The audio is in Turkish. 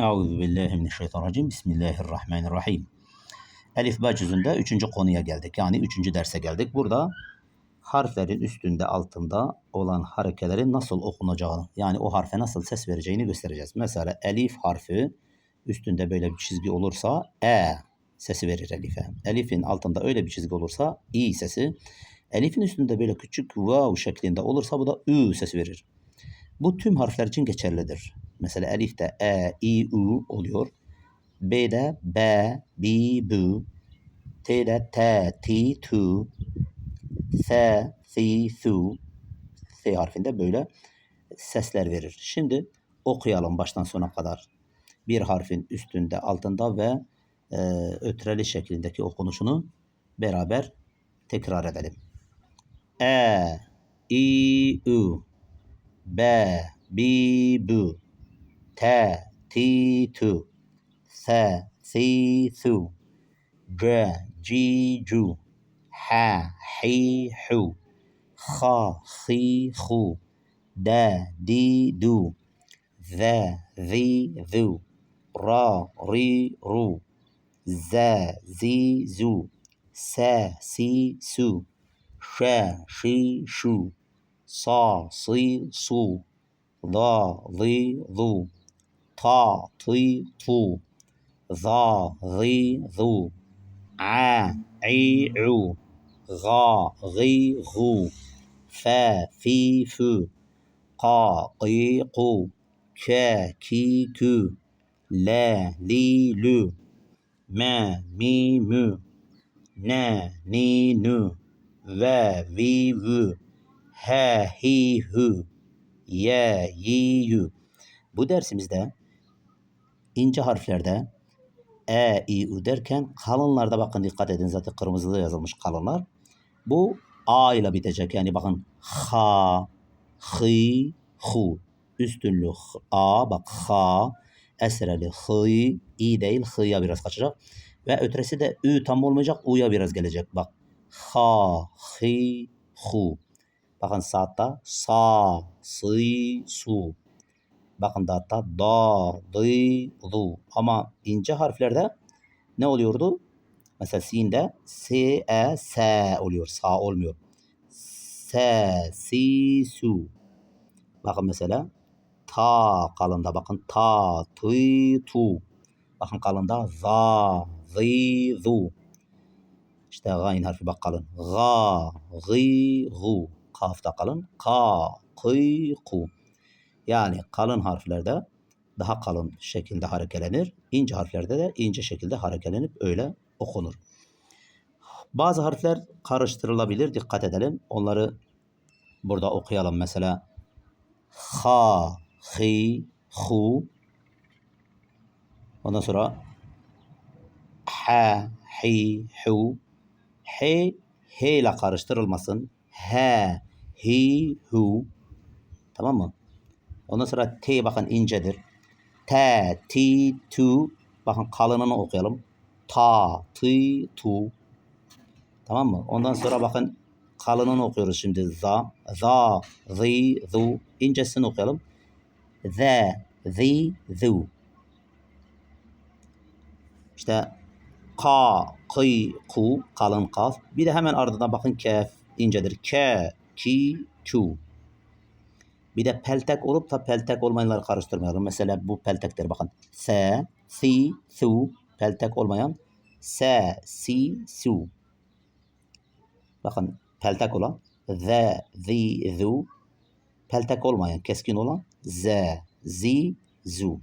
Euzu billahi mineşşeytanirracim. Bismillahirrahmanirrahim. Elif Ba cüzünde üçüncü konuya geldik. Yani üçüncü derse geldik. Burada harflerin üstünde altında olan harekelerin nasıl okunacağını yani o harfe nasıl ses vereceğini göstereceğiz. Mesela elif harfi üstünde böyle bir çizgi olursa e sesi verir elife. Elifin altında öyle bir çizgi olursa i sesi. Elifin üstünde böyle küçük vav şeklinde olursa bu da ü sesi verir. Bu tüm harfler için geçerlidir. Mesela elifte e, i, u oluyor. B, b, bu. T'de t, ti, tu. S, si, su. S harfinde böyle sesler verir. Şimdi okuyalım baştan sona kadar. Bir harfin üstünde, altında ve e, ötreli şeklindeki okunuşunu beraber tekrar edelim. E, i, u. B, bi, bu. T, ti, tu. S, si, su. C, ci, cu. H, hi, hu. H, hi, hu. D, di, du. Z, zi, zu. Ra, ri, ru. Z, zi, zu. S, si, su. Ş, şi, şu. Sa, si, su. Da, zi, zu. Ta, ti, tu. Za, zi, zu. A, i, u. Ga, gi, gu. Fe, fi, fü. Ka, ki, ku. Ke, ki, kü. Le, li, lü. Me, mi, mü. Ne, ni, nü. Ve, vi, vü. He, hi, hü. Ye, yi, yü. Bu dersimizde ince harflerde e, i, u derken kalınlarda bakın dikkat edin zaten kırmızıda yazılmış kalınlar. Bu a ile bitecek yani bakın ha, hi, hu. Üstünlü a bak ha, esreli hi, i değil hı'ya biraz kaçacak. Ve ötresi de ü tam olmayacak u'ya biraz gelecek bak. Ha, hi, hu. Bakın saatta sa, si, su. Bakın da hatta da, dı, zu. Ama ince harflerde ne oluyordu? Mesela sinde s, e, s oluyor. Sa olmuyor. Se, si, su. Bakın mesela ta kalında bakın ta, tı, tu. Bakın kalında za, zi, zu. İşte gayn harfi bak kalın. Ga, gı, gu. Kafta kalın. Ka, kı, ku. Yani kalın harflerde daha kalın şekilde harekelenir. İnce harflerde de ince şekilde harekelenip öyle okunur. Bazı harfler karıştırılabilir. Dikkat edelim. Onları burada okuyalım. Mesela ha, hi, hu. Ondan sonra ha, hi, hu. He, he ile karıştırılmasın. He, hi, hu. Tamam mı? Ondan sonra T bakın incedir. T, T, tu. Bakın kalınını okuyalım. Ta, T, tu. Tamam mı? Ondan sonra bakın kalınını okuyoruz şimdi. Za, za, zi, zu. İncesini okuyalım. Z, zi, zu. İşte ka, kıy, ku, kalın kaf. Bir de hemen ardından bakın kef incedir. Ke, ki, ku. Bir de peltek olup da peltek olmayanları karıştırmayalım. Mesela bu peltektir bakın. Se, si, su. Peltek olmayan. Se, si, su. Bakın peltek olan. Ze, zi, zu. Peltek olmayan, keskin olan. Z, zi, zu.